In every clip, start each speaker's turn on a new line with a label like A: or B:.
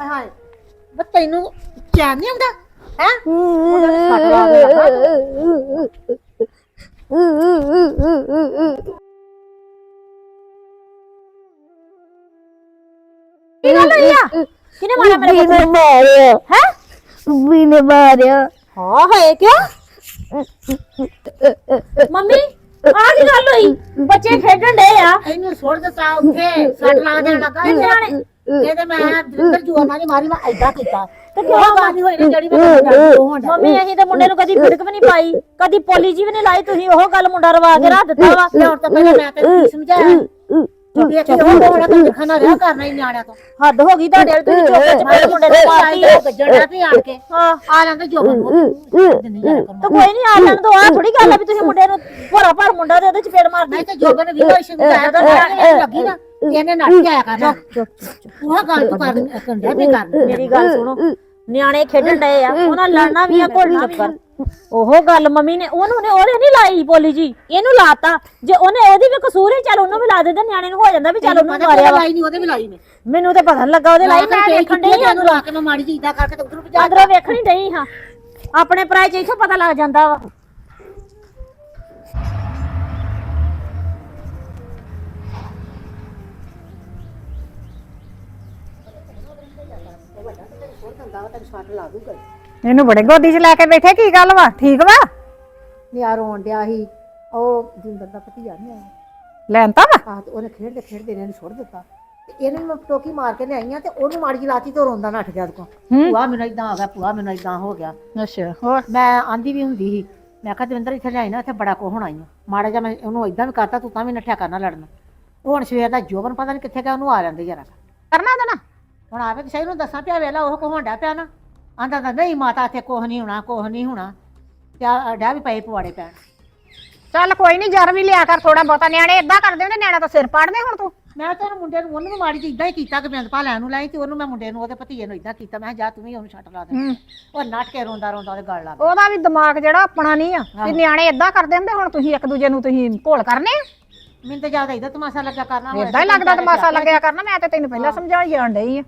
A: ਹਾਏ ਹਾਏ। ਬਸ ਤੈਨੂੰ ਚੈਨ ਨਹੀਂ ਆਉਂਦਾ? ਹੈ?
B: ਕੀ ਗੱਲ ਹੋਈ ਆ ਕਿਨੇ ਮਾਰਿਆ ਮੇਰੇ ਪੁੱਤ
C: ਵੀਨੇ ਮਾਰਿਆ।
B: ਹੈ?
C: ਵੀਨੇ ਮਾਰਿਆ।
B: ਹਾਂ ਹੈ ਕਿਉਂ? ਮੰਮੀ ਆ ਕੀ ਗੱਲ ਹੋਈ? ਬੱਚੇ ਖੇਡਣ ਡੇ ਆ।
A: ਇਹਨੂੰ ਛੋੜ ਦਿੱਤਾ ਉੱਥੇ। ਸੱਟ ਲਾ ਦੇਣ ਲੱਗਾ
B: ਇਹ ਨਿਆਣੇ
A: ਮੈਂ ਦਰਿੰਦਰ ਜੂਆ ਦੀ ਮਾਰੀ ਮੈਂ ਐਦਾਂ ਕੀਤਾ ਤੇ ਕਿਉਂ ਗਾਦੀ ਹੋਈ ਨਾ ਜਿਹੜੀ ਮੈਂ ਤੈਨੂੰ ਉਹ ਹੁੰਦਾ
B: ਮੰਮੀ ਅਸੀਂ ਤੇ ਮੁੰਡੇ ਨੂੰ ਕਦੀ ਫਿੜਕ ਵੀ ਨਹੀਂ ਪਾਈ ਕਦੀ ਪੋਲੀ ਜੀ ਵੀ ਨਹੀਂ ਲਾਈ ਤੁਸੀਂ ਉਹ ਗੱਲ ਮੁੰਡਾ ਰਵਾ ਕੇ ਰੱਖ ਦਿੱਤਾ ਵਾ
A: ਤੇ ਹੁਣ ਤਾਂ ਪਹਿਲਾਂ ਮੈਂ ਤੈਨੂੰ ਕੀ ਸਮਝਾਇਆ ਕਿ ਇਹ ਕਿਉਂ ਹੋਣਾ ਤੂੰ ਦਿਖਣਾ ਰਿਹਾ ਕਰਨਾ ਹੀ ਨਿਆਣਿਆਂ ਤੋਂ
B: ਹੱਦ ਹੋ ਗਈ ਤੁਹਾਡੇ ਵਾਲੀ ਤੁਸੀਂ ਚੁੱਪ ਚ ਮੁੰਡੇ ਦੇ
A: ਆਈ
B: ਪਾਤੀ
A: ਹੋ ਗੱਜਣਾ ਤੇ ਆਣ ਕੇ
B: ਹਾਂ
A: ਆ ਲੈਂਦੇ ਜੋ ਦਿੰਦੀ ਜਾਣਾ
B: ਤਾਂ ਕੋਈ ਨਹੀਂ ਆ ਲੈਣ ਦੋ ਆ ਥੋੜੀ ਗੱਲ ਆ ਵੀ ਤੁਸੀਂ ਮੁੰਡੇ ਨੂੰ ਭੋਰਾ ਭਰ ਮੁੰਡਾ ਦੇ ਉਹਦੇ ਚਪੇੜ ਮਾਰਦੀ
A: ਨਹੀਂ ਤੇ ਜੋਬਨ ਵੀ ਹੋਈ ਸਮਝਾਇਆ ਤਾਂ ਨਿਆਣੇ ਲੱਗੀ ਨਾ ਇਹਨੇ ਨੱਟ ਕੇ ਆਇਆ ਕਰਨਾ ਉਹ ਗੱਲ ਤੂੰ ਕਰ ਕੰਡਿਆ ਵੀ ਕਰ।
B: ਮੇਰੀ ਗੱਲ ਸੁਣੋ। ਨਿਆਣੇ ਖੇਡਣ ਡਏ ਆ ਉਹਨਾਂ ਲੜਨਾ ਵੀ ਆ ਘੁਲਣਾ ਵੀ ਆ ਉਹ ਗੱਲ ਮੰਮੀ ਨੇ ਉਹਨੂੰ ਨੇ ਉਹਦੇ ਨਹੀਂ ਲਾਈ ਬੋਲੀ ਜੀ ਇਹਨੂੰ ਲਾਤਾ। ਜੇ ਉਹਨੇ ਉਹਦੀ ਵੀ ਕਸੂਰ ਹੈ ਚੱਲ ਉਹਨੂੰ ਵੀ ਲਾ ਦਿੰਦੇ ਨਿਆਣੇ ਨੂੰ ਹੋ ਜਾਂਦਾ ਵੀ ਚੱਲ ਉਹਨੂੰ ਮਾਰਿਆ ਵਾ।
A: ਲਾਈ ਨਹੀਂ ਉਹਦੇ ਵੀ ਲਾਈ ਨੇ
B: ਮੈਨੂੰ ਤੇ ਪਤਾ ਲੱਗਾ ਉਹਦੇ ਲਾਈ ਮੈਂ ਵੇਖਣ ਡਈ ਆ
A: ਇਹਨੂੰ ਲਾ ਕੇ ਮੈਂ ਮਾੜੀ ਜੀ ਇਦਾਂ ਕਰਕੇ ਤੇ ਉਧਰ ਭਜਾ
B: ਅੰਦਰੋਂ ਵੇਖਣ ਹੀ ਡਈ ਹਾਂ। ਆਪਣੇ ਪਰਾਏ ਚ ਇੱਥੋਂ ਪਤਾ ਲੱਗ ਜਾਂਦਾ ਵਾ।
D: ਇਹਨੂੰ ਬੜੇ ਗੋਦੀ 'ਚ ਲੈ ਕੇ ਬੈਠੇ ਕੀ ਗੱਲ ਵਾ? ਠੀਕ ਵਾ?
A: ਨਿਆ ਰੋਣ ਡਿਆ ਸੀ ਉਹ ਜਿੰਦਰ ਦਾ ਭਤੀਆ ਨਹੀਂ ਆਇਆ।
D: ਲੈਂਦਾ ਵਾ?
A: ਆਹ ਤੇ ਉਹਨੇ ਖੇਡਦੇ ਖੇਡਦੇ ਨੇ ਇਹਨੂੰ ਸੁੱਟ ਦਿੱਤਾ। ਤੇ ਇਹਨੂੰ ਮੈਂ ਟੋਕੀ ਮਾਰ ਕੇ ਲਿਆਈ ਆ ਤੇ ਉਹਨੂੰ ਮਾੜੀ ਜਿਹੀ ਲਾਤੀ ਤੇ ਰੋਂਦਾ ਨੱਠ ਗਿਆ ਕੋਲ। ਭੂਆ ਮੈਨੂੰ ਇਦਾਂ ਆ ਗਿਆ ਭੂਆ ਮੈਨੂੰ ਇਦਾਂ ਹੋ ਗਿਆ।
D: ਅੱਛਾ ਹੋਰ?
A: ਮੈਂ ਆਂਦੀ ਵੀ ਹੁੰਦੀ ਸੀ ਮੈਂ ਕਿਹਾ ਦਵਿੰਦਰ ਇੱਥੇ ਲਿਆਈ ਨਾ ਇੱਥੇ ਬੜਾ ਕੋ ਹੋਣਾ ਈ ਓ। ਮਾੜਾ ਜਿਹਾ ਮੈਂ ਉਹਨੂੰ ਇਦਾਂ ਵੀ ਕਰਤਾ ਤੂੰ ਤਾਂ ਵੀ ਨੱਠਿਆ ਕਰਨਾ ਲੜਨ। ਉਹ ਹੁਣ ਸਵੇਰ ਦਾ ਜੋਬਨ ਪਤਾ ਨਹੀਂ ਕਿੱਥੇ ਗਿਆ ਉਹਨੂੰ ਆ ਜਾਂਦੇ ਜਰਾ।
D: ਕਰਨਾ ਉਹਦਾ ਨਾ
A: ਹੁਣ ਆਵੇ ਕਿਸੇ ਨੂੰ ਦੱਸਾਂ ਪਿਆ ਵੇਲਾ ਉਹ ਕੋ ਹੋਣਾ ਪਿਆ ਨਾ। ਆਂਦਾ ਤਾਂ ਨਹੀਂ ਮਾਤਾ ਇੱਥੇ ਕੁਛ ਨਹੀਂ ਹੋਣਾ ਕੁਛ ਨਹੀਂ ਹੋਣਾ। ਤੇ ਆ ਡਿਆ ਵੀ ਪਏ ਪਵਾੜੇ ਪੈਣ।
D: ਚੱਲ ਕੋਈ ਨਹੀਂ ਜਰ ਵੀ ਲਿਆ ਕਰ ਥੋੜਾ ਬਹੁਤਾ। ਨਿਆਣੇ ਇਦਾਂ ਕਰਦੇ ਹੁੰਦੇ ਨਿਆਣਾ ਤਾਂ ਸਿਰ ਪਾੜਦੇ ਹੁਣ ਤੂੰ।
A: ਮੈਂ ਤਾਂ ਉਹਨੂੰ ਮੁੰਡੇ ਨੂੰ ਉਹਨੂੰ ਵੀ ਮਾੜੀ ਜਿਹੀ ਇਦਾਂ ਹੀ ਕੀਤਾ ਕਿ ਬਿੰਦ ਪਾ ਲੈਣ ਨੂੰ ਲਾਈ ਤੇ ਉਹਨੂੰ ਮੈਂ ਮੁੰਡੇ ਨੂੰ ਉਹਦੇ ਭਤੀਏ ਨੂੰ ਇਦਾਂ ਕੀਤਾ। ਮੈਂ ਕਿਹਾ ਜਾ ਤੂੰ ਵੀ ਉਹਨੂੰ ਛੱਟ ਲਾ ਦੇ।
D: ਹੂੰ।
A: ਉਹ ਨੱਠ ਕੇ ਰੋਂਦਾ ਰੋਂਦਾ ਉਹਦੇ ਗਲ ਲੱਗ ਗਿਆ।
D: ਉਹਦਾ ਵੀ ਦਿਮਾਗ ਜਿਹੜਾ ਆਪਣਾ ਨਹੀਂ ਆ ਵੀ ਨਿਆਣੇ ਇਦਾਂ ਕਰਦੇ ਹੁੰਦੇ ਹੁਣ ਤੁਸੀਂ ਇੱਕ ਦੂਜੇ ਨੂੰ ਤੁਸੀਂ ਘੋਲ ਕਰਨੇ
A: ਮੈਨੂੰ ਤਾਂ ਜ਼ਿਆਦਾ ਇਹਦਾ ਤਮਾਸ਼ਾ ਲੱਗਾ ਕਰਨਾ
D: ਇਦਾਂ ਹੀ ਲੱਗਦਾ ਤਮਾਸ਼ਾ ਲੱਗਿਆ। ਕਰਨਾ ਮੈਂ ਤੇ ਤੈਨੂੰ ਪਹਿਲਾਂ ਸਮਝਾਈ ਜਾਣ ਡਈ ਆ।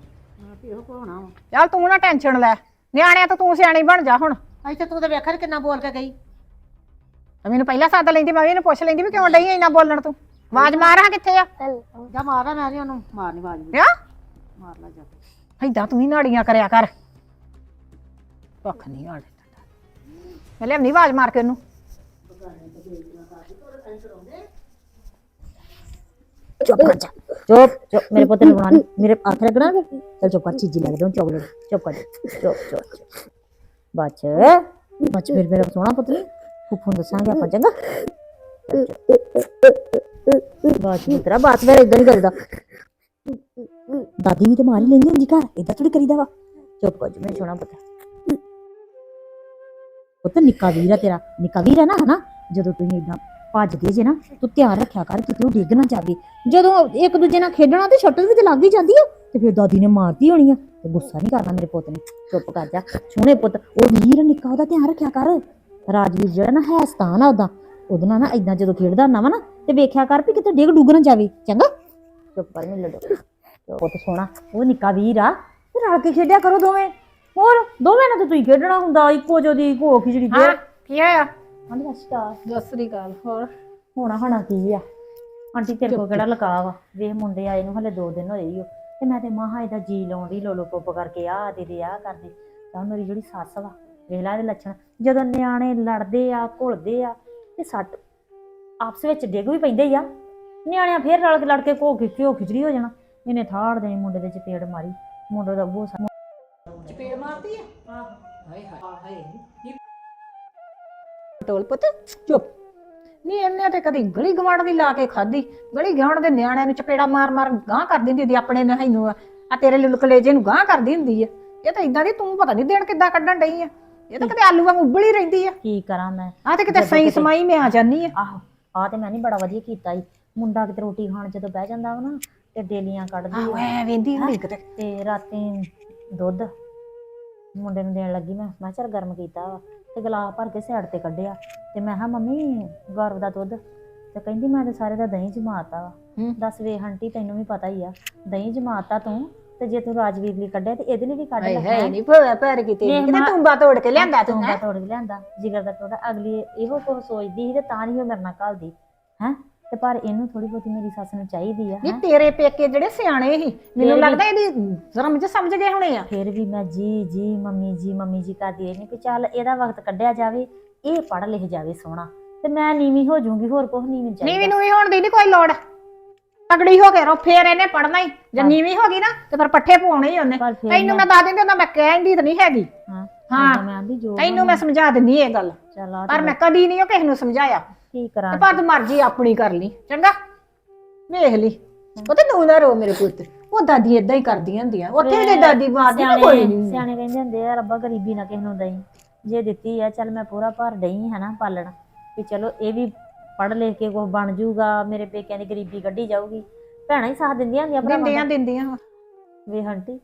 A: ਇਹੋ ਵਾ?
D: ਚੱਲ ਤੂੰ ਨਾ ਟੈਨਸ਼ਨ ਲੈ। ਨਿਆਣਿਆਂ ਤੋਂ ਤੂੰ ਸਿਆਣੀ ਬਣ ਜਾ ਹੁਣ।
A: ਇੱਥੇ ਤੂੰ ਤਾਂ ਵੇਖਿਆ ਨੀ ਕਿੰਨਾ ਬੋਲ ਕੇ ਗਈ।
D: ਤੇ ਮੈਨੂੰ ਪਹਿਲਾਂ ਸੱਦ ਲੈਂਦੀ ਮੈਂ ਵੀ ਇਹਨੂੰ ਪੁੱਛ ਲੈਂਦੀ ਵੀ ਕਿਉਂ ਡਈ ਇੰਨਾ ਬੋਲਣ ਤੂੰ? ਆਵਾਜ਼ ਮਾਰ ਹਾਂ ਕਿੱਥੇ ਆ?
A: ਜਾ ਮਾਰਾ ਮੈਂ ਨਹੀਂ ਉਹਨੂੰ ਮਾਰਨੀ
D: ਕਿਆ
A: ਮਾਰ ਲਾ ਜਾ ਕੇ।
D: ਏਦਾਂ ਤੂੰ ਹੀ ਨਾੜੀਆਂ ਕਰਿਆ ਕਰ। ਭੁੱਖ ਨਹੀਂ ਆੜੇ ਮੈਂ ਲਿਆਉਣੀ ਆਵਾਜ਼ ਮਾਰ ਕੇ ਉਹਨੂੰ।
B: ਚੁੱਪ ਕਰ ਜਾ। ਚੁੱਪ ਚੁੱਪ, ਮੇਰੇ ਪੁੱਤ ਨੂੰ ਬਣਾਣੀ ਮੇਰੇ ਹੱਥ ਲੱਗਣਾ ਫਿਰ ਚਲ ਚੁੱਪ ਕਰ, ਚੀਜ਼ੀ ਲੱਗ ਦੋ ਚੌਕਲੇਟ ਚੁੱਪ ਕਰ, ਚੁੱਪ ਚੁੱਪ ਬੱਚ ਬੱਚ ਫਿਰ ਮੇਰਾ ਸੋਹਣਾ ਪੁੱਤ ਨੂੰ? ਫੁੱਫੂ ਦੱਸਾਂਗੇ ਆਪਾਂ, ਚੰਗਾ? ਬਾਤ ਮਿੱਤਰਾ ਬਾਤ ਵੇਰ ਇਦਾਂ ਨਹੀਂ ਕਰਦਾ। ਦਾਦੀ ਵੀ ਤੇ ਮਾਰ ਹੀ ਲੈਂਦੀ ਹੁੰਦੀ ਘਰ ਇਦਾਂ ਥੋੜੀ ਕਰੀਦਾ ਵਾ। ਚੁੱਪ ਕਰ ਜਾ ਸੋਹਣਾ ਪੁੱਤ। ਪੁੱਤ, ਨਿੱਕਾ ਵੀਰ ਆ ਤੇਰਾ, ਨਿੱਕਾ ਵੀਰ ਹੈ ਨਾ, ਹਨਾ? ਜਦੋਂ ਤੁਸੀਂ ਇਦਾਂ ਭੱਜਦੇ ਜੇ ਨਾ ਤੂੰ ਧਿਆਨ ਰੱਖਿਆ ਕਰ ਕਿਤੇ ਉਹ ਡਿੱਗ ਨਾ ਜਾਵੇ। ਜਦੋਂ ਇੱਕ ਦੂਜੇ ਨਾਲ ਖੇਡਣਾ ਤੇ ਸ਼ਟਲ ਵੀ ਤੇ ਲੱਗ ਹੀ ਜਾਂਦੀ ਆ ਤੇ ਫਿਰ ਦਾਦੀ ਨੇ ਮਾਰਤੀ ਹੋਣੀ ਆ ਤੇ ਗੁੱਸਾ ਨਹੀਂ ਕਰਨਾ ਮੇਰੇ ਪੁੱਤ ਨੇ। ਚੁੱਪ ਕਰ ਜਾ ਸੋਹਣੇ ਪੁੱਤ ਉਹ ਵੀਰ ਨਿੱਕਾ ਉਹਦਾ ਧਿਆਨ ਰੱਖਿਆ ਕਰ। ਰਾਜਵੀਰ ਜਿਹੜਾ ਨਾ ਹੈ ਸਤਾਨ ਆ ਉਹਦਾ ਉਹਦੇ ਨਾਲ ਨਾ ਇਦਾਂ ਜਦੋਂ ਖੇਡਦਾ ਹੁੰਦਾ ਵਾ ਨਾ ਤੇ ਵੇਖਿਆ ਕਰ ਵੀ ਕਿਤੇ ਡਿੱਗ ਡੁੱਗ ਨਾ ਜਾਵੇ ਚੰਗਾ? ਚੁੱਪ ਕਰ ਨਹੀਂ ਲੜੋ। ਪੁੱਤ ਸੋਹਣਾ ਉਹ ਨਿੱਕਾ ਵੀਰ ਆ ਤੇ ਰਲ ਕੇ ਖੇਡਿਆ ਕਰੋ ਦੋਵੇਂ। ਹੋਰ ਦੋਵੇਂ ਨਾਲ ਤੇ ਤੁਸੀਂ ਖੇਡਣਾ ਹੁੰਦਾ ਇੱਕੋ ਜਿਹੀ ਘੋ ਖਿਚੜੀ
D: ਹਾਂ
B: ਫੇਰ
D: ਕੀ ਹੋਇਆ?
B: ਹਾਂਜੀ ਅਸਤਾ
D: ਦਸਰੀ ਗੱਲ ਹੋਰ?
B: ਹੋਣਾ ਹਣਾ ਕੀ ਆ? ਆਂਟੀ ਤੇਰੇ ਕੋਲ ਕਿਹੜਾ ਲਗਾ ਵਾ ਵੇਖ ਮੁੰਡੇ ਆਏ ਨੂੰ ਹਲੇ 2 ਦਿਨ ਹੋਏ ਹੀ ਓ ਤੇ ਮੈਂ ਤੇ ਮਹਾ ਇਹਦਾ ਜੀ ਲਾਉਂਦੀ ਲੋਲੋ ਪੁੱਪ ਕਰਕੇ ਆ ਦੇ ਦੇ ਆ ਕਰਦੇ। ਤਾਂ ਮੇਰੀ ਜਿਹੜੀ ਸੱਸ ਵਾ ਵੇਖ ਲੈ ਇਹਦੇ ਲੱਛਣ। ਜਦੋਂ ਨਿਆਣੇ ਲੜਦੇ ਆ ਘੁਲਦੇ ਆ ਤੇ ਸੱਟ ਆਪਸ ਵਿੱਚ ਡਿੱਗ ਵੀ ਪੈਂਦੇ ਹੀ ਆ। ਨਿਆਣਿਆਂ ਫੇਰ ਰਲ ਕੇ ਲੜ ਕੇ ਘੋ ਕੇ ਘਿਓ ਖਿਚੜੀ ਹੋ ਜਾਣਾ। ਇਹਨੇ ਥਾੜ ਦੇਣੀ ਮੁੰਡੇ ਦੇ ਚਪੇੜ ਮਾਰੀ। ਮੁੰਡੇ ਦਾ ਬੋਸਾ
D: ਟੋਲ ਪੁੱਤ ਚੁੱਪ। ਨਹੀਂ ਇਹਨੇ ਤੇ ਕਦੀ ਗਲੀ ਗਵਾੜ ਦੀ ਲਾ ਕੇ ਖਾਦੀ ਗਲੀ ਗਵਾੜ ਦੇ ਨਿਆਣਿਆਂ ਨੂੰ ਚਪੇੜਾ ਮਾਰ ਮਾਰ ਗਾਂ ਕਰ ਦਿੰਦੀ ਹੁੰਦੀ ਆਪਣੇ ਨਹਾਈ ਨੂੰ। ਆ ਤੇਰੇ ਲੁੱਲ ਕਲੇਜੇ ਨੂੰ ਗਾਂ ਕਰਦੀ ਹੁੰਦੀ ਆ। ਇਹ ਤਾਂ ਇਦਾਂ ਦੀ ਤੂੰ ਪਤਾ ਨਹੀਂ ਦੇਣ ਕਿੱਦਾਂ ਕੱਢਣ ਡਈ ਆ। ਇਹ ਤਾਂ ਕਿਤੇ ਆਲੂ ਵਾਂਗ ਉਬਲੀ ਰਹਿੰਦੀ ਆ।
B: ਕੀ ਕਰਾਂ ਮੈਂ?
D: ਆ ਤੇ ਕਿਤੇ ਸਹੀ ਸਮਾਈ ਮੈਂ ਆ ਜਾਨੀ ਆ।
B: ਆਹੋ ਆ ਤੇ ਮੈਂ ਨਹੀਂ ਬੜਾ ਵਧੀਆ ਕੀਤਾ ਈ। ਮੁੰਡਾ ਕਿਤੇ ਰੋਟੀ ਖਾਣ ਜਦੋਂ ਬਹਿ ਜਾਂਦਾ ਵਾ ਨਾ ਤੇ ਡੇਲੀਆਂ ਕੱਢਦੀ ਆ।
D: ਐ ਵੇਂਦੀ ਹੁੰਦੀ ਕਿਤੇ।
B: ਤੇ ਰਾਤੀ ਦੁੱਧ। ਮੁੰਡੇ ਨੂੰ ਦੇਣ ਲੱਗੀ ਮੈਂ। ਮੈਂ ਚੱਲ ਗਰਮ ਕੀਤਾ ਵਾ। ਤੇ ਗਲਾਸ ਭਰ ਕੇ ਸਾਈਡ ਤੇ ਕੱਢਿਆ। ਤੇ ਮੈਂ ਕਿਹਾ ਮੰਮੀ ਗੌਰਵ ਦਾ ਦੁੱਧ। ਤੇ ਕਹਿੰਦੀ ਮੈਂ ਤੇ ਸਾਰੇ ਦਾ ਦਹੀਂ ਜਮਾਤਾ ਵਾ।
D: ਹੂੰ।
B: ਦੱਸ ਵੇ ਆਂਟੀ ਤੈਨੂੰ ਵੀ ਪਤਾ ਹੀ ਆ। ਦਹੀਂ ਜਮਾਤਾ ਤੂੰ ਤੇ ਜੇ ਤੂੰ ਰਾਜਵੀਰ ਲਈ ਕੱਢਿਆ ਤੇ ਇਹਦੇ ਲਈ ਵੀ ਕੱਢ
D: ਹਾਏ
B: ਲੈ ਹੈਂ?
D: ਨਹੀਂ ਭੋਇਆ ਪੈਰ ਕਿਤੇ
B: ਵੇਖ
D: ਕਿਤੇ ਤੁੰਬਾ ਤੋੜ ਕੇ ਲਿਆਂਦਾ ਤੂੰ
B: ਤੂੰ
D: ਹੈਂ?
B: ਤੋੜ ਕੇ ਲਿਆਂਦਾ। ਜਿਗਰ ਦਾ ਟੋੜਾ ਅਗਲੀ ਇਹੋ ਕੁਝ ਸੋਚਦੀ ਸੀ ਤੇ ਤਾਂ ਨਹੀਂ ਉਹ ਮੇਰੇ ਨਾਲ ਘਲਦੀ ਹੈ? ਤੇ ਪਰ ਇਹਨੂੰ ਥੋੜੀ ਬਹੁਤੀ ਮੇਰੀ ਸੱਸ ਨੂੰ ਚਾਹੀਦੀ ਆ
D: ਨਹੀਂ
B: ਹੈਂ?
D: ਤੇਰੇ ਪੇਕੇ ਜਿਹੜੇ ਸਿਆਣੇ ਸੀ ਮੈਨੂੰ ਲੱਗਦਾ ਇਹਦੀ ਜ਼ਰਮ ਚ ਸਮਝ ਗਏ ਹੋਣੇ ਆ।
B: ਫਿਰ ਵੀ ਮੈਂ ਜੀ ਜੀ ਮੰਮੀ ਜੀ ਮੰਮੀ ਜੀ ਕਰਦੀ ਰਹੀ ਕਿ ਚੱਲ ਇਹਦਾ ਵਕਤ ਕੱਢਿਆ ਜਾਵੇ ਇਹ ਪੜ੍ਹ ਲਿਖ ਜਾਵੇ ਸੋਹਣਾ। ਤੇ ਮੈਂ ਨੀਵੀਂ ਹੋ ਜਾਊਂਗੀ ਹੋਰ ਕੁਝ ਨਹੀਂ ਮੈਨੂੰ
D: ਨੀਵੀਂ
B: ਚਾਹੀਦਾ।
D: ਨੂੰ ਵੀ ਹੋਣ ਦੀ ਨਹੀਂ ਕੋਈ ਲੋੜ। ਤਗੜੀ ਹੋ ਕੇ ਰੋ ਫੇਰ ਇਹਨੇ ਪੜਨਾ ਹੀ ਜੇ
B: ਹਾਂ।
D: ਨੀਵੀਂ ਹੋ ਗਈ ਨਾ ਤੇ ਫਿਰ ਪੱਠੇ ਪਵਾਉਣੇ ਹੀ ਉਹਨੇ।
B: ਪਰ ਫਿਰ
D: ਤੈਨੂੰ ਮੈਂ ਦੱਸ ਦਿੰਦੀ ਹੁੰਦਾ ਮੈਂ ਕਹਿੰਦੀ ਤਾਂ ਨਹੀਂ ਹੈਗੀ।
B: ਹਾਂ
D: ਹਾਂ।
B: ਮੈਂ ਆਂਦੀ ਜੋ
D: ਤੈਨੂੰ ਮੈਂ ਸਮਝਾ ਦਿੰਦੀ ਇਹ ਗੱਲ।
B: ਚੱਲ ਆ
D: ਪਰ ਮੈਂ ਕਦੀ ਨਹੀਂ ਉਹ ਕਿਸੇ ਨੂੰ ਸਮਝਾਇਆ।
B: ਕੀ
D: ਤੇ
B: ਕਰਾਂ
D: ਪਰ ਤੂੰ ਮਰਜ਼ੀ ਆਪਣੀ ਕਰ ਲਈ ਚੰਗਾ? ਵੇਖ ਲਈ। ਉਹ ਤੇ ਤੂੰ ਨਾ ਰੋ ਮੇਰੇ ਪੁੱਤ ਉਹ ਦਾਦੀ ਇਦਾਂ ਹੀ ਕਰਦੀਆਂ ਹੁੰਦੀਆਂ। ਉੱਥੇ ਵੀ ਤੇ ਦਾਦੀ ਨਾ ਕੋਈ
B: ਸਿਆਣੇ
D: ਨਹੀਂ।
B: ਸਿਆਣੇ ਕਹਿੰਦੇ ਹੁੰਦੇ ਆ ਰੱਬਾ ਗਰੀਬੀ ਨਾ ਕਿਸੇ ਨੂੰ ਦਈ। ਜੇ ਦਿੱਤੀ ਆ ਚੱਲ ਮੈਂ ਪੂਰਾ ਭਰ ਡਈ ਹਨਾ ਪਾਲਣ। ਵੀ ਚਲੋ ਇਹ ਵੀ ਪੜ੍ਹ ਲਿਖ ਕੇ ਕੁਝ ਬਣ ਜਾਊਗਾ ਮੇਰੇ ਪੇਕਿਆਂ ਦੀ ਗਰੀਬੀ ਕੱਢੀ ਜਾਊਗੀ। ਭੈਣਾਂ ਹੀ ਸਾਥ ਦਿੰਦੀਆਂ ਹੁੰਦੀਆਂ ਭਰਾਵਾਂ
D: ਦਿੰਦੀਆਂ
B: ਦਾ।
D: ਦਿੰਦੀਆਂ ਵਾਂ।
B: ਵੇ ਆਂਟੀ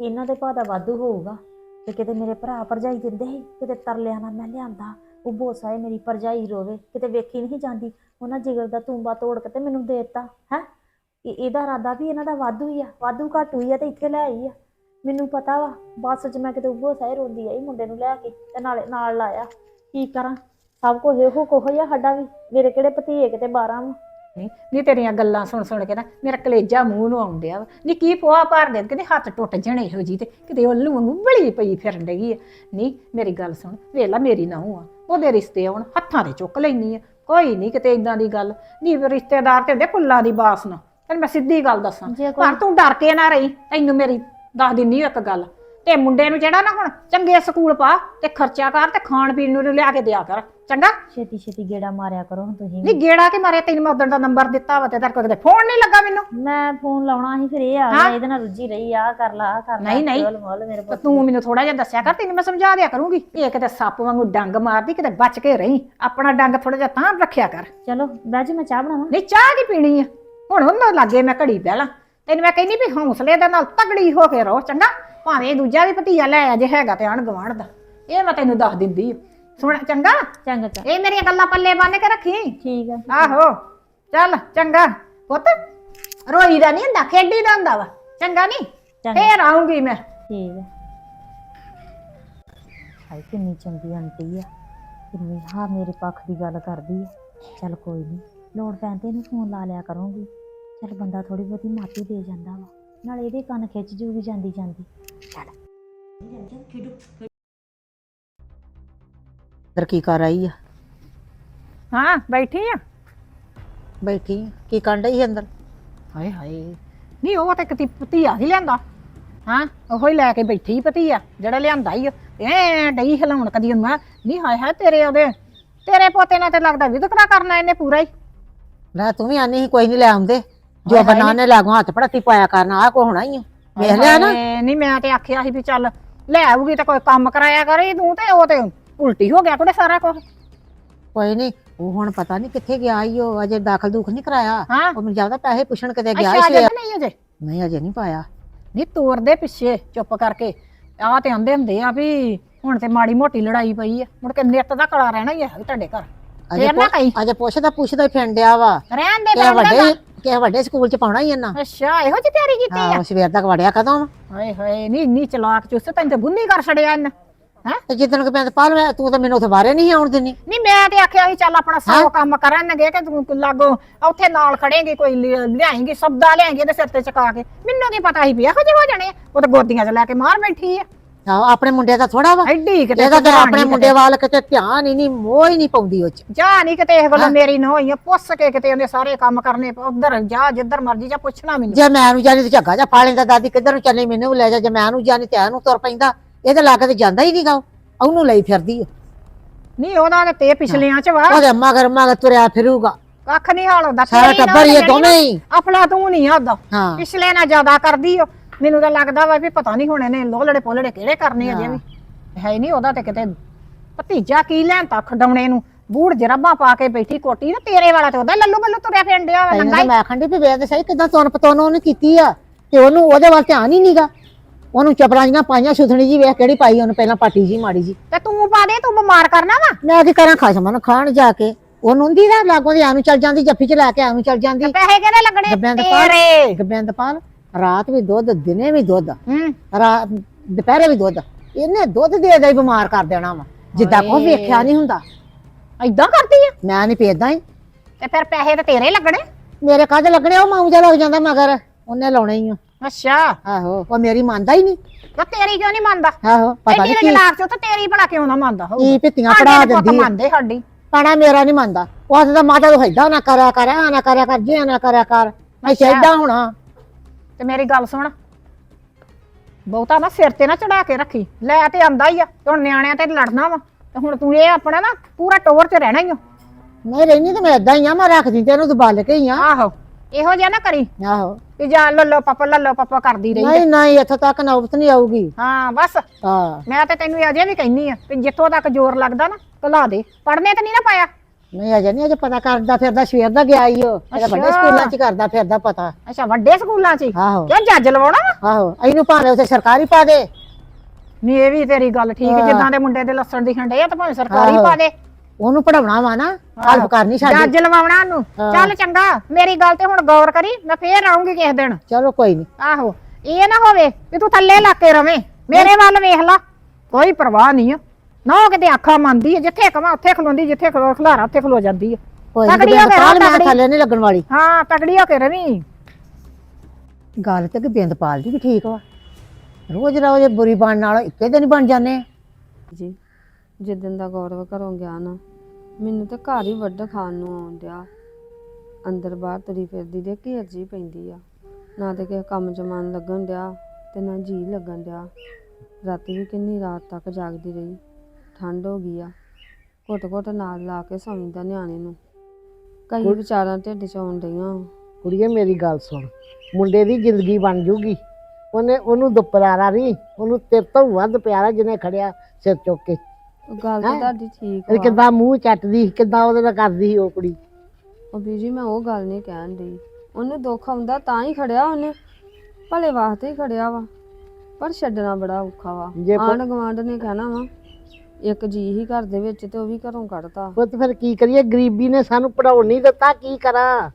B: ਇਹਨਾਂ ਦੇ ਭਾਅ ਦਾ ਵਾਧੂ ਹੋਊਗਾ। ਤੇ ਕਿਤੇ ਮੇਰੇ ਭਰਾ ਭਰਜਾਈ ਦਿੰਦੇ ਸੀ ਕਿਤੇ ਤਰਲਿਆਂ ਨਾਲ ਮੈਂ ਲਿਆਂਦਾ। ਉਹ ਬੋਸਾਏ ਮੇਰੀ ਭਰਜਾਈ ਰੋਵੇ, ਕਿਤੇ ਵੇਖੀ ਨਹੀਂ ਜਾਂਦੀ। ਉਹਨਾਂ ਜਿਗਰ ਦਾ ਤੂੰਬਾ ਤੋੜ ਕੇ ਤੇ ਮੈਨੂੰ ਦੇ ਦਿੱਤਾ, ਹੈ? ਇਹਦਾ ਇਰਾਦਾ ਵੀ ਇਹਨਾਂ ਦਾ ਵਾਧੂ ਹੀ ਆ, ਵਾਧੂ ਘੱਟ ਹੋਈ ਆ ਤੇ ਇੱਥੇ ਲੈ ਆਈ ਆ। ਮੈਨੂੰ ਪਤਾ ਵਾ, ਬੱਸ 'ਚ ਮੈਂ ਕਿਤੇ ਉਬੋ ਸਾਏ ਰੋਂਦੀ ਆਈ ਮੁੰਡੇ ਨੂੰ ਲੈ ਕੇ ਤੇ ਨਾਲੇ ਨਾਲ ਲਾਇਆ। ਕੀ ਕਰਾਂ? ਸਭ ਕੁਝ ਇਹੋ ਕੋਹ ਆ ਸਾਡਾ ਵੀ, ਮੇਰੇ ਕਿਹੜੇ ਭਤੀਏ ਕਿਤੇ 12 ਵਾ?
D: ਨਹੀਂ ਨਹੀਂ ਤੇਰੀਆਂ ਗੱਲਾਂ ਸੁਣ ਸੁਣ ਕੇ ਨਾ ਮੇਰਾ ਕਲੇਜਾ ਮੂੰਹ ਨੂੰ ਆਉਣ ਡਿਆ ਵਾ। ਨਹੀਂ, ਕੀ ਪੋਆ ਭਰ ਦੇ ਕਿਤੇ ਹੱਥ ਟੁੱਟ ਜਾਣੇ ਇਹੋ ਜੀ ਤੇ ਕਿਤੇ ਉਹ ਲੂੰ ਵਾਂਗੂ ਬਲੀ ਪਈ ਫਿਰਨ ਡਈ ਆ। ਨਹੀਂ, ਮੇਰੀ ਗੱਲ ਸੁਣ ਵੇਲਾ ਮੇਰੀ ਨਾ ਆ। ਉਹਦੇ ਰਿਸ਼ਤੇ ਆਉਣ ਹੱਥਾਂ ਦੇ ਚੁੱਕ ਲੈਣੀ ਆ। ਕੋਈ ਨਹੀਂ ਕਿਤੇ ਇਦਾਂ ਦੀ ਗੱਲ। ਨਹੀਂ ਰਿਸ਼ਤੇਦਾਰ ਤੇ ਹੁੰਦੇ ਫੁੱਲਾਂ ਦੀ ਬਾਸ ਨਾ। ਤੈਨੂੰ ਮੈਂ ਸਿੱਧੀ ਗੱਲ ਦੱਸਾਂ।
B: ਜੇ ਕੋਈ
D: ਪਰ ਤੂੰ ਡਰ ਕੇ ਨਾ ਰਹੀ। ਤੈਨੂੰ ਮੇਰੀ ਦੱਸ ਦਿੰਨੀ ਇੱਕ ਗੱਲ। ਤੇ ਮੁੰਡੇ ਨੂੰ ਜਿਹੜਾ ਨਾ ਹੁਣ ਚੰਗੇ ਸਕੂਲ ਪਾ ਤੇ ਖਰਚਾ ਕਰ ਤੇ ਖਾਣ ਪੀਣ ਨੂੰ ਲਿਆ ਕੇ ਦਿਆ ਕਰ। ਚੰਗਾ?
B: ਛੇਤੀ ਛੇਤੀ ਗੇੜਾ ਮਾਰਿਆ ਕਰੋ ਹੁਣ ਤੁਸੀਂ ਵੀ।
D: ਨਹੀਂ ਗੇੜਾ ਕੇ ਮਾਰੇ ਤੈਨੂੰ ਮੈਂ ਉਦੋਂ ਦਾ ਨੰਬਰ ਦਿੱਤਾ ਵਾ ਤੇ ਤੇਰੇ ਕੋਲ ਫੋਨ ਨਹੀਂ ਲੱਗਾ ਮੈਨੂੰ?
B: ਮੈਂ ਫੋਨ ਲਾਉਣਾ ਸੀ ਫਿਰ ਇਹ ਆ? ਗਿਆ ਇਹਦੇ ਨਾਲ ਰੁੱਝੀ ਰਹੀ ਆ ਕਰ ਲਾ ਆਹ ਕਰ ਲਾ
D: ਨਹੀਂ, ਨਹੀਂ।
B: ਮੇਰੇ
D: ਤੇ
B: ਪੁੱਤ।
D: ਤੂੰ ਮੈਨੂੰ ਥੋੜਾ ਜਿਹਾ ਦੱਸਿਆ ਕਰ ਤੈਨੂੰ ਮੈਂ ਸਮਝਾ ਦਿਆ ਕਰੂੰਗੀ। ਇਹ ਕਿਤੇ ਸੱਪ ਵਾਂਗੂ ਡੰਗ ਮਾਰਦੀ ਕਿਤੇ ਬਚ ਕੇ ਰਹੀ। ਆਪਣਾ ਡੰਗ ਥੋੜਾ ਜਿਹਾ ਤਾਂ ਰੱਖਿਆ ਕਰ।
B: ਚਲੋ ਬਹਿ ਜਾ ਮੈਂ ਚਾਹ ਬਣਾਵਾਂ।
D: ਨਹੀਂ ਚਾਹ ਕੀ ਪੀਣੀ ਆ? ਹੁਣ ਉਹਨਾਂ ਲੱਗੇ ਮੈਂ ਘੜੀ ਪਹਿਲਾਂ ਤੈਨੂੰ ਮੈਂ ਕਹਿੰਦੀ ਵੀ ਹੌਸਲੇ ਦੇ ਨਾਲ ਤਗੜੀ ਹੋ ਕੇ ਰਹੋ ਚੰਗਾ? ਭਾਵੇਂ ਦੂਜਾ ਵੀ ਭਤੀਆ ਲੈ ਆ ਜੇ ਹੈਗਾ ਤੇ ਆਣ ਗਵਾਂਢ ਦਾ। ਇਹ ਮੈਂ ਤੈਨੂੰ ਦੱਸ ਦਿੰਦੀ ਆ। ਸੁਣ ਚੰਗਾ?
B: ਚੰਗਾ ਚੰਗਾ।
D: ਇਹ ਮੇਰੀਆਂ ਗੱਲਾਂ ਪੱਲੇ ਬੰਨ ਕੇ ਰੱਖੀ?
B: ਠੀਕ ਆ।
D: ਆਹੋ ਚੱਲ ਚੰਗਾ। ਪੁੱਤ ਰੋਈ ਦਾ ਨਹੀਂ ਹੁੰਦਾ ਖੇਡੀ ਦਾ ਹੁੰਦਾ ਵਾ। ਚੰਗਾ ਨਹੀਂ?
B: ਚੰਗਾ।
D: ਫੇਰ ਆਉਂਗੀ ਮੈਂ।
B: ਠੀਕ ਆ। ਹਾਏ ਕਿੰਨੀ ਚੰਗੀ ਆਂਟੀ ਆ। ਕਿੰਨੀ ਹਾਂ ਮੇਰੇ ਪੱਖ ਦੀ ਗੱਲ ਕਰਦੀ ਆ। ਚੱਲ ਕੋਈ ਨਹੀਂ ਲੋੜ ਪੈਣ ਤੇ ਇਹਨੂੰ ਫੋਨ ਲਾ ਲਿਆ ਕਰੂੰਗੀ। ਚੱਲ ਬੰਦਾ ਥੋੜੀ ਬਹੁਤੀ ਮਾਪੀ ਦੇ ਜਾਂਦਾ ਵਾ। ਨਾਲ ਇਹਦੇ ਕੰਨ ਖਿੱਚ ਜੂਗੀ ਜਾਂਦੀ ਜਾਂਦੀ ਚੱਲ।
A: ਅੰਦਰ ਕੀ ਕਰ ਆਈ ਆ?
D: ਹਾਂ ਬੈਠੀ ਆ।
A: ਬੈਠੀ ਆ। ਕੀ ਕਰਨ ਡਈ ਅੰਦਰ?
D: ਹਾਏ ਹਾਏ। ਨਹੀਂ ਉਹ ਤੇ ਕਿਤੇ ਪਤੀਆ ਹੀ ਲਿਆਂਦਾ। ਹਾਂ ਉਹੋ ਹੀ ਲੈ ਕੇ ਬੈਠੀ ਸੀ ਪਤੀਆ ਜਿਹੜਾ ਲਿਆਂਦਾ ਹੀ ਐ ਡਈ ਹਿਲਾਉਣ ਕਦੀ ਉਹਨਾਂ। ਨਹੀਂ ਹਾਏ ਹਾਏ ਤੇਰੇ ਉਹਦੇ ਤੇਰੇ ਪੋਤੇ ਨਾਲ ਤੇ ਲੱਗਦਾ ਵਿਦਕਰਾ ਕਰਨਾ ਇਹਨੇ ਪੂਰਾ ਹੀ
A: ਲੈ ਤੂੰ ਵੀ ਆਨੀ ਸੀ ਕੋਈ ਨਹੀਂ ਲੈ ਆਉਂਦੇ। ਜੋ ਬਣਾ ਨੇ ਲਾਗੋਂ ਹੱਥ ਪੜਤੀ ਪਾਇਆ ਕਰਨਾ ਆ ਕੋ ਹੋਣਾ ਹੀ ਆ। ਵੇਖ ਲਿਆ ਨਾ।
D: ਹਾਏ, ਨਹੀਂ ਮੈਂ ਤੇ ਆਖਿਆ ਸੀ ਵੀ ਚੱਲ ਲੈ ਆਊਗੀ ਤਾਂ ਕੋਈ ਕੰਮ ਕਰਾਇਆ ਕਰੇ ਤੂੰ ਤੇ ਉਹ ਤੇ। ਉਲਟੀ ਹੋ ਗਿਆ ਕੋਲੇ ਸਾਰਾ ਕੁਝ
A: ਕੋਈ ਨਹੀਂ ਉਹ ਹੁਣ ਪਤਾ ਨਹੀਂ ਕਿੱਥੇ ਗਿਆ ਈ ਉਹ ਅਜੇ ਦਾਖਲ ਦੂਖ ਨਹੀਂ ਕਰਾਇਆ।
D: ਹਾਂ।
A: ਉਹ ਮੈਨੂੰ ਜਾਪਦਾ ਪੈਸੇ ਪੁੱਛਣ ਕਿਤੇ ਗਿਆ
D: ਅੱਛਾ
A: ਸੀ।
D: ਨਹੀਂ ਅਜੇ?
A: ਨਹੀਂ ਅਜੇ ਨਹੀਂ ਪਾਇਆ।
D: ਨਹੀਂ ਤੋਰ ਦੇ ਪਿੱਛੇ ਚੁੱਪ ਕਰਕੇ। ਆਹ ਤੇ ਆਂਦੇ ਹੁੰਦੇ ਆ ਵੀ ਹੁਣ ਤੇ ਮਾੜੀ ਮੋਟੀ ਲੜਾਈ ਪਈ ਆ। ਮੁੜ ਕੇ ਨਿੱਤ ਦਾ ਕਲਾ ਰਹਿਣਾ ਹੀ ਆ ਤੁਹਾਡੇ ਘਰ।
A: ਅਜੇ
D: ਫੇਰ ਨਾ ਕਹੀਂ।
A: ਅਜੇ ਪੁੱਛਦਾ ਪੁੱਛਦਾ ਹੀ ਫਿੰਡਿਆ ਵਾ।
D: ਰਹਿਣ ਦੇ
A: ਕਿ ਵੱਡੇ ਕਿ ਵੱਡੇ ਸਕੂਲ ਚ ਪਾਉਣਾ ਹੀ ਇਹਨਾਂ।
D: ਅੱਛਾ ਇਹੋ ਜਿਹੀ ਤਿਆਰੀ ਕੀਤੀ ਆ?
A: ਉਹ ਸਵੇਰ ਤੱਕ ਵੜਿਆ ਕਦੋਂ ਵਾ?
D: ਹਾਏ ਹਾਏ ਨਹੀਂ ਇੰਨੀ ਚਲਾਕ ਚੁੱਸ ਤੈਨੂੰ ਤੇ ਬੁੰਨੀ ਕਰ ਛੜਿਆ ਇਹਨ ਹੈ?
A: ਤੇ ਜਿੱਦਣ ਕਿ ਮੈਂ ਪਾਲ ਮੈਂ ਤੂੰ ਤਾਂ ਮੈਨੂੰ ਉੱਥੇ ਬਾਰੇ ਨਹੀਂ ਆਉਣ ਦਿੰਦੀ।
D: ਨਹੀਂ ਮੈਂ ਤੇ ਆਖਿਆ ਸੀ ਚੱਲ ਆਪਣਾ ਸੌ ਕੰਮ ਕਰਨਗੇ ਕਿ ਤੂੰ ਲਾਗੋ ਉੱਥੇ ਨਾਲ ਖੜੇਂਗੀ ਕੋਈ ਲਿਆਏਂਗੀ ਸਬਦਾ ਲਿਆਏਂਗੀ ਤੇ ਸਿਰ ਤੇ ਚਕਾ ਕੇ। ਮੈਨੂੰ ਕੀ ਪਤਾ ਸੀ ਵੀ ਇਹੋ ਜਿਹੇ ਹੋ ਜਾਣੇ। ਉਹ ਤਾਂ ਗੋਦੀਆਂ 'ਚ ਲੈ ਕੇ ਮਾਰ ਬੈਠੀ ਆ।
A: ਆਹੋ ਆਪਣੇ ਮੁੰਡੇ ਦਾ ਥੋੜਾ ਵਾ।
D: ਐਡੀ ਕਿਤੇ
A: ਇਹਦਾ ਤਾਂ ਆਪਣੇ ਮੁੰਡੇ ਵਾਲ ਕਿਤੇ ਧਿਆਨ ਹੀ ਨਹੀਂ ਮੋਹ ਹੀ ਨਹੀਂ ਪਾਉਂਦੀ ਉਹ ਚ।
D: ਜਾ ਨਹੀਂ ਕਿਤੇ ਇਹ ਗੱਲ ਮੇਰੀ ਨਾ ਹੋਈ ਪੁੱਛ ਕੇ ਕਿਤੇ ਉਹਨੇ ਸਾਰੇ ਕੰਮ ਕਰਨੇ ਉਧਰ ਜਾ ਜਿੱਧਰ ਮਰਜ਼ੀ ਜਾ ਪੁੱਛਣਾ ਮੈਨੂੰ।
A: ਜੇ ਮੈਂ ਨੂੰ ਜਾਣੀ ਤੇ ਝੱਗਾ ਜਾ ਫਾ ਲੈਂਦਾ ਦਾਦੀ ਕਿੱਧਰ ਨੂੰ ਚੱਲੀ ਮੈਨੂੰ ਵੀ ਲੈ ਜਾ ਜੇ ਮੈਂ ਨੂੰ ਜਾਣੀ ਤੇ ਇਹਨੂੰ ਤੁਰ ਪੈਂਦਾ। ਇਹਦੇ ਲਾਗੇ ਤੇ ਜਾਂਦਾ ਹੀ ਨਹੀਂਗਾ ਉਹਨੂੰ ਲਈ ਫਿਰਦੀ ਆ।
D: ਨਹੀਂ ਉਹਦਾ ਤੇ ਤੇ ਪਿਛਲਿਆਂ 'ਚ ਵਾ।
A: ਉਹਦੇ ਮਗਰ ਮਗਰ ਤੁਰਿਆ ਫਿਰੂਗਾ।
D: ਕੱਖ ਨਹੀਂ ਹਾਲ ਹੁੰਦਾ।
A: ਸਾਰਾ ਟੱਬਰ ਹੀ ਇਹ ਦੋਵੇਂ ਹੀ।
D: ਅਫਲਾ ਤੂੰ ਨਹੀਂ ਆਦਾ ਪਿਛਲੇ ਨਾਲ ਜ਼ਿਆਦਾ ਕਰਦੀ ਓ ਮੈਨੂੰ ਤਾਂ ਲੱਗਦਾ ਵਾ ਵੀ ਪਤਾ ਨਹੀਂ ਹੁਣ ਇਹਨੇ ਲੋਹਲੜੇ ਪੋਲੜੇ ਕਿਹੜੇ ਕਰਨੇ ਅਜੇ ਵੀ। ਹੈ ਨਹੀਂ ਉਹਦਾ ਤੇ ਕਿਤੇ। ਭਤੀਜਾ ਕੀ ਲੈਣ ਤਾਂ ਖਡਾਉਣੇ ਨੂੰ? ਬੂੜ ਜਰਾਬਾਂ ਪਾ ਕੇ ਬੈਠੀ ਕੋਟੀ ਨਾ ਤੇਰੇ ਵਾਲਾ ਤੇ ਉਹਦਾ ਲੱਲੂ ਬੱਲੂ ਤੁਰਿਆ ਫਿਰਨ ਡਿਆ ਵਾ ਨੰਗਾ
A: ਤਾਂ ਮੈਂ ਖੰਡੀ ਵੀ ਵੇਖ ਤੇ ਸਹੀ ਕਿਦਾਂ ਤੁਨ ਪਤੋਨ ਉਹਨੇ ਕੀਤੀ ਆ। ਤੇ ਉਹਨੂੰ ਉਹਦੇ ਵੱਲ ਧਿਆਨ ਹੀ ਨਹੀਂਗਾ। ਉਹਨੂੰ ਚਪਲਾਂ ਜੀਆਂ ਪਾਈਆਂ ਸੁਥਣੀ ਜੀ ਵੇਖ ਕਿਹੜੀ ਪਾਈ ਉਹਨੂੰ ਪਹਿਲਾਂ ਪਾਟੀ ਜੀ ਮਾੜੀ ਜੀ
D: ਤੇ ਤੂੰ ਪਾ ਦੇ ਤੂੰ ਬਿਮਾਰ ਕਰਨਾ ਵਾ?
A: ਮੈਂ ਕੀ ਕਰਾਂ ਖਸਮਾਂ ਨੂੰ ਖਾਣ ਜਾ ਕੇ। ਉਹਨੂੰ ਹੁੰਦੀ ਨਾ ਲਾਗੋਂ ਦੀ ਆਨੂੰ ਚੱਲ ਜਾਂਦੀ ਜੱਫੀ ਚ ਲੈ ਕੇ ਆਨੂੰ ਚੱਲ ਜਾਂਦੀ।
D: ਪੈਸੇ ਕਿਹਦੇ ਲੱਗਣੇ?
A: ਗੱਬਿਆਂ ਦੇ ਪਾ
D: ਤੇਰੇ।
A: ਗੱਬਿਆਂ ਦਾ ਪਾਲ ਰਾਤ ਵੀ ਦੁੱਧ ਦਿਨੇ ਵੀ ਦੁੱਧ।
D: ਹੂੰ।
A: ਰਾਤ ਦੁਪਹਿਰੇ ਵੀ ਦੁੱਧ। ਇਹਨੇ ਦੁੱਧ ਦੇ ਦੇ ਹੀ ਬਿਮਾਰ ਕਰ ਦੇਣਾ ਵਾ। ਜਿੱਦਾਂ ਕੋਈ ਵੇਖਿਆ ਨਹੀਂ ਹੁੰਦਾ।
D: ਐਦਾਂ ਕਰਦੀ ਆ?
A: ਮੈਂ ਨਹੀਂ ਪੀਦਾ ਹੀ।
D: ਤੇ ਫਿਰ ਪੈਸੇ ਤੇ ਤੇਰੇ ਲੱਗਣੇ?
A: ਮੇਰੇ ਕਾਹਦੇ ਲੱਗਣੇ? ਉਹ ਮਾਊ ਜਿਹਾ ਲੱਗ ਜਾਂਦਾ ਮਗਰ। ਉਹਨੇ ਲਾਉਣੇ ਹੀ ਆ।
D: ਅੱਛਾ।
A: ਆਹੋ ਉਹ ਮੇਰੀ ਮੰਨਦਾ ਹੀ ਨਹੀਂ।
D: ਤੇ ਤੇਰੀ ਕਿਉਂ ਨਹੀਂ ਮੰਨਦਾ?
A: ਆਹੋ ਪਤਾ ਨਹੀਂ ਕੀ
D: ਜਲਾਕ ਚ ਤੇ ਤੇਰੀ ਭਲਾ ਕਿਉਂ ਨਾ ਮੰਨਦਾ ਹੋਊ?
A: ਕੀ ਪਿੱਤੀਆਂ ਪੜਾ ਦਿੰਦੀ ਆ।
D: ਮੰਨਦੇ ਸਾਡੀ।
A: ਪਾਣਾ ਮੇਰਾ ਨਹੀਂ ਮੰਨਦਾ। ਉਹ ਆਖਦਾ ਮਾਤਾ ਤੂੰ ਏਦਾਂ ਨਾ ਕਰਿਆ ਕਰ ਆ ਨਾ ਕਰਿਆ ਕਰ ਜੇ ਨਾ ਕਰਿਆ ਕਰ। ਮੈਂ ਚਾਹੀਦਾ ਹੋਣਾ।
D: ਤੇ ਮੇਰੀ ਗੱਲ ਸੁਣ। ਬਹੁਤਾ ਨਾ ਸਿਰ ਤੇ ਨਾ ਚੜਾ ਕੇ ਰੱਖੀ। ਲੈ ਤੇ ਆਂਦਾ ਹੀ ਆ। ਹੁਣ ਨਿਆਣਿਆਂ ਤੇ ਲੜਨਾ ਵਾ। ਤੇ ਹੁਣ ਤੂੰ ਇਹ ਆਪਣਾ ਨਾ ਪੂਰਾ ਟੋਰ ਚ ਰਹਿਣਾ ਹੀ ਆ।
A: ਨਹੀਂ ਰਹਿਣੀ ਤੇ ਮੈਂ ਏਦਾਂ ਹੀ ਆ ਮੈਂ ਰੱਖਦੀ ਤੇ ਇਹਨੂੰ ਦਬਾਲ ਕੇ ਹੀ ਆ।
D: ਆਹੋ। ਇਹੋ ਜਿਹਾ ਨਾ ਕਰੀ।
A: ਆਹੋ।
D: ਕਿ ਜਾ ਲੱਲੋ ਪਾਪਾ ਲੱਲੋ ਪਾਪਾ ਕਰਦੀ ਰਹੀ
A: ਨਹੀਂ ਨਹੀਂ ਇੱਥੋਂ ਤੱਕ ਨੌਬਤ ਨਹੀਂ ਆਊਗੀ।
D: ਹਾਂ ਬਸ।
A: ਹਾਂ।
D: ਮੈਂ ਤੇ ਤੈਨੂੰ ਅਜੇ ਵੀ ਕਹਿਨੀ ਆ ਕਿ ਜਿੱਥੋਂ ਤੱਕ ਜ਼ੋਰ ਲੱਗਦਾ ਨਾ ਕਲਾ ਦੇ। ਪੜਨੇ ਤੇ ਨਹੀਂ ਨਾ ਪਾਇਆ।
A: ਨਹੀਂ ਅਜੇ ਨਹੀਂ ਅਜੇ ਪਤਾ ਕਰਦਾ ਫਿਰਦਾ ਸਵੇਰ ਦਾ ਗਿਆ ਈ ਉਹ। ਇਹਦਾ ਵੱਡੇ
D: ਅੱਛਾ।
A: ਸਕੂਲਾਂ 'ਚ ਕਰਦਾ ਫਿਰਦਾ ਪਤਾ।
D: ਅੱਛਾ ਵੱਡੇ ਸਕੂਲਾਂ 'ਚ? ਹੀ?
A: ਆਹੋ।
D: ਕਿਉਂ ਜੱਜ ਲਵਾਉਣਾ ਵਾ?
A: ਆਹੋ ਇਹਨੂੰ ਭਾਵੇਂ ਉੱਥੇ ਸਰਕਾਰੀ ਪਾ ਦੇ।
D: ਨਹੀਂ ਇਹ ਵੀ ਤੇਰੀ ਗੱਲ ਠੀਕ ਹੈ। ਜਿੱਦਾਂ ਦੇ ਮੁੰਡੇ ਦੇ ਲੱਸਣ ਦੀ ਖੰਡੇ ਆ ਤਾਂ ਭਾਵੇਂ ਸਰਕਾਰੀ
A: ਆਹੋ।
D: ਪਾ ਦੇ।
A: ਉਹਨੂੰ ਪੜਾਉਣਾ ਵਾ ਨਾ ਹੈਲਪ ਕਰਨੀ ਸਾਡੀ।
D: ਜੱਜ ਲਵਾਉਣਾ ਉਹਨੂੰ।
A: ਹਾਂ।
D: ਚੱਲ ਚੰਗਾ ਮੇਰੀ ਗੱਲ ਤੇ ਹੁਣ ਗੌਰ ਕਰੀ ਮੈਂ ਫੇਰ ਆਉਂਗੀ ਕਿਸੇ ਦਿਨ।
A: ਚਲੋ ਕੋਈ ਨਹੀਂ
D: ਆਹੋ ਇਹ ਨਾ ਹੋਵੇ ਕਿ ਤੂੰ ਥੱਲੇ ਲਾ ਕੇ ਰਵੇਂ। ਮੇਰੇ ਵੱਲ ਵੇਖ ਲਾ। ਕੋਈ ਪਰਵਾਹ ਨਹੀਂ ਆ। ਨਾ ਉਹ ਕਿਤੇ ਅੱਖਾਂ ਮੰਨਦੀ ਹੈ ਜਿੱਥੇ ਕਮਾ ਉੱਥੇ ਖਲੋਂਦੀ ਜਿੱਥੇ ਖਲੋ ਖਲਾਰਾ ਉੱਥੇ ਖਲੋ ਜਾਂਦੀ ਹੈ
A: ਕੋਈ
D: ਤਕੜੀ
A: ਨਹੀਂ
D: ਹੋ ਕੇ ਰਹੋ,
A: ਮੈਂ
D: ਤਕੜੀ।
A: ਥੱਲੇ ਨਹੀਂ ਲੱਗਣ ਵਾਲੀ।
D: ਹਾਂ ਤਗੜੀ ਹੋ ਕੇ ਰਵੀਂ।
A: ਗੱਲ ਤੇ ਕਿ ਬਿੰਦਪਾਲ ਦੀ ਵੀ ਠੀਕ ਵਾ। ਰੋਜ਼ ਰੋਜ਼ ਬੁਰੀ ਬਣ ਨਾਲ ਇੱਕੇ ਦਿਨ ਹੀ ਬਣ ਜਾਂਦੇ ਆ।
E: ਜੀ ਜਿੱਦਣ ਦਾ ਗੌਰਵ ਘਰੋਂ ਗਿਆ ਨਾ ਮੈਨੂੰ ਤਾਂ ਘਰ ਹੀ ਵੱਢ ਖਾਣ ਨੂੰ ਆਉਣ ਡਿਆ ਅੰਦਰ ਬਾਹਰ ਤੁਰੀ ਫਿਰਦੀ ਦੇ ਘੇਰ ਜੀ ਪੈਂਦੀ ਆ। ਨਾ ਤੇ ਕਿਸੇ ਕੰਮ 'ਚ ਮਨ ਲੱਗਣ ਡਿਆ ਤੇ ਨਾ ਜੀ ਲੱਗਣ ਡਿਆ। ਰਾਤੀ ਵੀ ਕਿੰਨੀ ਰਾਤ ਤੱਕ ਜਾਗਦੀ ਰਹੀ। ਠੰਡ ਹੋ ਗਈ ਆ। ਘੁੱਟ ਘੁੱਟ ਨਾਲ ਲਾ ਕੇ ਸੌਂਦਾ ਨਿਆਣੇ ਨੂੰ। ਕਈ ਵਿਚਾਰਾਂ ਢਿੱਡ 'ਚ ਆਉਣ ਡਈਆਂ।
F: ਕੁੜੀਏ ਮੇਰੀ ਗੱਲ ਸੁਣ। ਮੁੰਡੇ ਦੀ ਜ਼ਿੰਦਗੀ ਬਣ ਜੂਗੀ। ਉਹਨੇ ਉਹਨੂੰ ਦੁਪਰਾਰਾ ਨਹੀਂ ਉਹਨੂੰ ਤੇਰੇ ਤੋਂ ਵੱਧ ਪਿਆਰਾ ਜਿਹਨੇ ਖੜਿਆ ਸਿਰ ਚੁੱਕ ਕੇ।
E: ਗੱਲ ਤਾਂ ਤੁਹਾਡੀ ਠੀਕ
F: ਇਹ
E: ਵਾ।
F: ਕਿੱਦਾਂ ਮੂੰਹ ਚੱਟਦੀ ਸੀ, ਕਿੱਦਾਂ ਉਹਦੇ ਨਾਲ ਕਰਦੀ ਸੀ ਉਹ ਕੁੜੀ?
E: ਉਹ ਬੀਜੀ ਮੈਂ ਉਹ ਗੱਲ ਨਹੀਂ ਕਹਿਣ ਡਈ। ਉਹਨੂੰ ਦੁੱਖ ਆਉਂਦਾ ਤਾਂ ਹੀ ਖੜਿਆ ਉਹਨੇ। ਭਲੇ ਵਾਸਤੇ ਹੀ ਖੜਿਆ ਵਾ। ਪਰ ਛੱਡਣਾ ਬੜਾ ਔਖਾ ਵਾ।
F: ਜੇ ਪ-
E: ਆਂਢ ਗੁਆਂਢ ਨੇ ਕਹਿਣਾ ਵਾ ਇੱਕ ਜੀ ਹੀ ਘਰ ਦੇ ਵਿੱਚ ਤੇ ਉਹ ਵੀ ਘਰੋਂ ਕੱਢਤਾ।
F: ਪੁੱਤ ਫਿਰ ਕੀ ਕਰੀਏ? ਗਰੀਬੀ ਨੇ ਸਾਨੂੰ ਪੜਾਉਣ ਨਹੀਂ ਦਿੱਤਾ ਕੀ ਕਰਾਂ?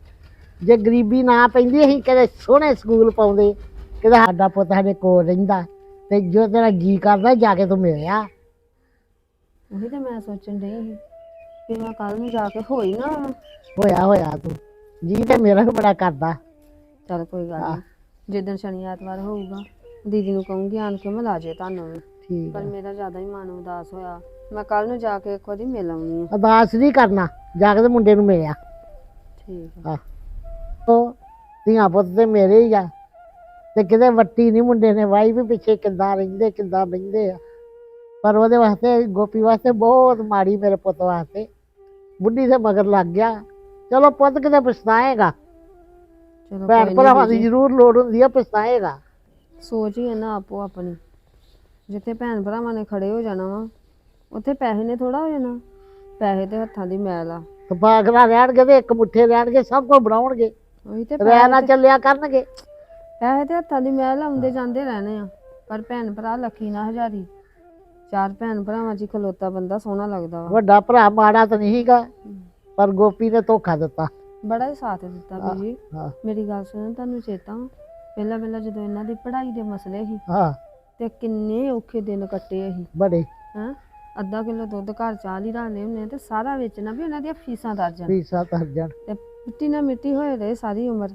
F: ਜੇ ਗਰੀਬੀ ਨਾ ਪੈਂਦੀ ਅਸੀਂ ਕਦੇ ਸੋਹਣੇ ਸਕੂਲ ਪਾਉਂਦੇ? ਕਿਤੇ ਸਾਡਾ ਪੁੱਤ ਸਾਡੇ ਕੋਲ ਰਹਿੰਦਾ ਤੇ ਜੋ ਤੇਰਾ ਜੀ ਕਰਦਾ ਜਾ ਕੇ ਤੂੰ ਮਿਲਿਆ
E: ਉਹੀ ਤੇ ਮੈਂ ਸੋਚਣ ਡਈ ਸੀ ਕਿ ਮੈਂ ਕੱਲ ਨੂੰ ਜਾ ਕੇ ਹੋਈ ਨਾ ਆਵਾਂ।
F: ਹੋਇਆ ਹੋਇਆ ਤੂੰ। ਜੀ ਤੇ ਮੇਰਾ ਵੀ ਬੜਾ ਕਰਦਾ।
E: ਚੱਲ ਕੋਈ ਗੱਲ ਨਹੀਂ। ਜਿੱਦਣ ਸ਼ਨੀ ਐਤਵਾਰ ਹੋਊਗਾ ਦੀਦੀ ਨੂੰ ਕਹੂੰਗੀ ਆਣ ਕੇ ਮਿਲਾ ਜੇ ਤੁਹਾਨੂੰ ਵੀ।
F: ਠੀਕ
E: ਪਰ ਮੇਰਾ ਜ਼ਿਆਦਾ ਹੀ ਮਨ ਉਦਾਸ ਹੋਇਆ। ਮੈਂ ਕੱਲ ਨੂੰ ਜਾ ਕੇ ਇੱਕ ਵਾਰੀ ਮਿਲ ਆਉਣੀ ਆ
F: ਅਰਦਾਸ ਨਹੀਂ ਕਰਨਾ। ਜਾ ਕੇ ਤੇ ਮੁੰਡੇ ਨੂੰ ਮਿਲਿਆ।
E: ਠੀਕ ਆ।
F: ਉਹ ਧੀਆਂ ਪੁੱਤ ਤੇ ਮੇਰੇ ਹੀ ਆ। ਤੇ ਕਿਤੇ ਵੱਟੀ ਨਹੀਂ ਮੁੰਡੇ ਨੇ। ਵਾਈ ਵੀ ਪਿੱਛੇ ਕਿੱਦਾਂ ਰਹਿੰਦੇ ਕਿੱਦਾਂ ਬਹਿੰਦੇ ਆ। ਪਰ ਉਹਦੇ ਵਾਸਤੇ ਗੋਪੀ ਵਾਸਤੇ ਬਹੁਤ ਮਾੜੀ ਮੇਰੇ ਪੁੱਤ ਵਾਸਤੇ। ਬੁੱਢੀ ਦੇ ਮਗਰ ਲੱਗ ਗਿਆ। ਚਲੋ ਪੁੱਤ ਕਿਤੇ ਪਛਤਾਏਗਾ।
E: ਚਲੋ
F: ਭੈਣ ਭਰਾਵਾਂ ਦੀ। ਜ਼ਰੂਰ ਲੋੜ ਹੁੰਦੀ ਆ ਪਛਤਾਏਗਾ।
E: ਸੋਚ ਹੀ ਹੈ ਨਾ ਆਪੋ ਆਪਣੀ। ਜਿੱਥੇ ਭੈਣ ਭਰਾਵਾਂ ਨੇ ਖੜੇ ਹੋ ਜਾਣਾ ਵਾ ਉੱਥੇ ਪੈਸੇ ਨੇ ਥੋੜਾ ਹੋ ਜਾਣਾ। ਪੈਸੇ ਤੇ ਹੱਥਾਂ ਦੀ ਮੈਲ ਆ।
F: ਬਾਗਰਾ ਰਹਿਣਗੇ ਤੇ ਇੱਕ ਮੁੱਠੇ ਰਹਿਣਗੇ ਸਭ ਕੁਝ ਬਣਾਉਣਗੇ।
E: ਉਹੀ ਤੇ ਪੈਸੇ ਤੇ-
F: ਚੱਲਿਆ ਕਰਨਗੇ।
E: ਪੈਸੇ ਤੇ ਹੱਥਾਂ ਦੀ ਮੈਲ ਆਉਂਦੇ ਜਾਂਦੇ ਰਹਿਣੇ ਆ। ਪਰ ਭੈਣ ਭਰਾ ਲੱਖੀ ਨਾ ਹਜ਼ਾਰੀ। ਚਾਰ ਭੈਣ ਭਰਾਵਾਂ 'ਚ ਹੀ ਖਲੋਤਾ ਬੰਦਾ ਸੋਹਣਾ ਲੱਗਦਾ ਵਾ।
F: ਵੱਡਾ ਭਰਾ ਮਾੜਾ ਤਾਂ ਨਹੀਂਗਾ ਪਰ ਗੋਪੀ ਨੇ ਧੋਖਾ ਦਿੱਤਾ।
E: ਬੜਾ ਹੀ ਸਾਥ ਦਿੱਤਾ ਬੀਜੀ।
F: ਹਾਂ।
E: ਮੇਰੀ ਗੱਲ ਸੁਣੋ ਤੁਹਾਨੂੰ ਚੇਤਾ ਵਾ ਪਹਿਲਾਂ ਪਹਿਲਾਂ ਜਦੋਂ ਇਹਨਾਂ ਦੀ ਪੜ੍ਹਾਈ ਦੇ ਮਸਲੇ ਸੀ
F: ਹਾਂ।
E: ਤੇ ਕਿੰਨੇ ਔਖੇ ਦਿਨ ਕੱਟੇ ਅਸੀਂ।
F: ਬੜੇ।
E: ਹੈਂ? ਅੱਧਾ ਕਿਲੋ ਦੁੱਧ ਘਰ ਚਾਹ ਹੀ ਰੱਖਦੇ ਹੁੰਦੇ ਤੇ ਸਾਰਾ ਵੇਚਣਾ ਵੀ ਉਹਨਾਂ ਦੀਆਂ ਫੀਸਾਂ ਦਰ ਜਾਣ।
F: ਫੀਸਾਂ ਤਰ ਜਾਣ।
E: ਤੇ ਮਿੱਟੀ ਨਾਲ ਮਿੱਟੀ ਹੋਏ ਰਹੇ ਸਾਰੀ ਉਮਰ।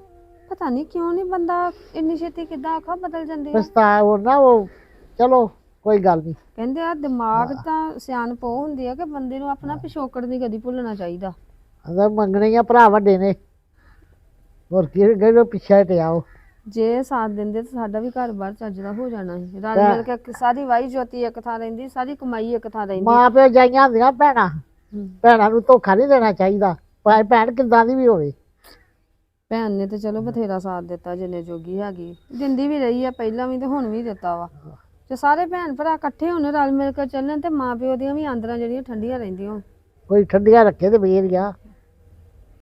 E: ਪਤਾ ਨਹੀਂ ਕਿਉਂ ਨਹੀਂ ਬੰਦਾ ਇੰਨੀ ਛੇਤੀ ਕਿੱਦਾਂ ਅੱਖਾਂ ਬਦਲ ਜਾਂਦੀ ਆ।
F: ਪਛਤਾ ਉਹ ਨਾ ਉਹ ਚਲੋ ਕੋਈ ਗੱਲ ਨਹੀਂ
E: ਕਹਿੰਦੇ ਆ ਦਿਮਾਗ ਤਾਂ ਸਿਆਣਪ ਉਹ ਹੁੰਦੀ ਆ ਕਿ ਬੰਦੇ ਨੂੰ ਆਪਣਾ ਪਿਛੋਕੜ ਨਹੀਂ ਕਦੀ ਭੁੱਲਣਾ ਚਾਹੀਦਾ।
F: ਅਦਰ ਮੰਗਣੇ ਆ ਭਰਾ ਵੱਡੇ ਨੇ। ਹੋਰ ਕੀ ਗਏ ਪਿੱਛੇ ਹਟਿਆਓ
E: ਜੇ ਸਾਥ ਦਿੰਦੇ ਤਾਂ ਸਾਡਾ ਵੀ ਘਰ-ਬਾਰ ਚੱਜਦਾ ਹੋ ਜਾਣਾ ਸੀ। ਰਲ
F: ਤਾਂ-
E: ਮਿਲ ਕੇ ਇੱਕ ਸਾਰੀ ਵਾਈ ਜੋਤੀ ਇੱਕ ਥਾਂ ਰਹਿੰਦੀ ਸਾਰੀ ਕਮਾਈ ਇੱਕ ਥਾਂ ਰਹਿੰਦੀ।
F: ਮਾਂ ਪਿਓ ਜਾਈਆਂ ਹੁੰਦੀਆਂ ਭੈਣਾਂ।
E: ਹੂੰ।
F: ਭੈਣਾਂ ਨੂੰ ਧੋਖਾ ਨਹੀਂ ਦੇਣਾ ਚਾਹੀਦਾ। ਭਾਵੇਂ ਭੈਣ ਕਿੱਦਾਂ ਦੀ ਵੀ ਹੋਵੇ।
E: ਭੈਣ ਨੇ ਤੇ ਚਲੋ ਬਥੇਰਾ ਸਾਥ ਦਿੱਤਾ ਜਿੰਨੇ ਜੋਗੀ ਹੈਗੀ। ਦਿੰਦੀ ਵੀ ਰਹੀ ਆ ਪਹਿਲਾਂ ਵੀ ਤੇ ਹੁਣ ਵੀ ਦਿੱਤਾ ਵਾ। ਜੇ ਸਾਰੇ ਭੈਣ ਭਰਾ ਇਕੱਠੇ ਹੋਣ ਰਲ ਮਿਲ ਕੇ ਚੱਲਣ ਤੇ ਮਾਂ ਪਿਓ ਦੀਆਂ ਵੀ ਆਂਦਰਾਂ ਜਿਹੜੀਆਂ ਠੰਡੀਆਂ ਰਹਿੰਦੀਆਂ
F: ਕੋਈ ਠੰਡੀਆਂ ਰੱਖੇ ਤੇ ਵੇਰ ਗਿਆ।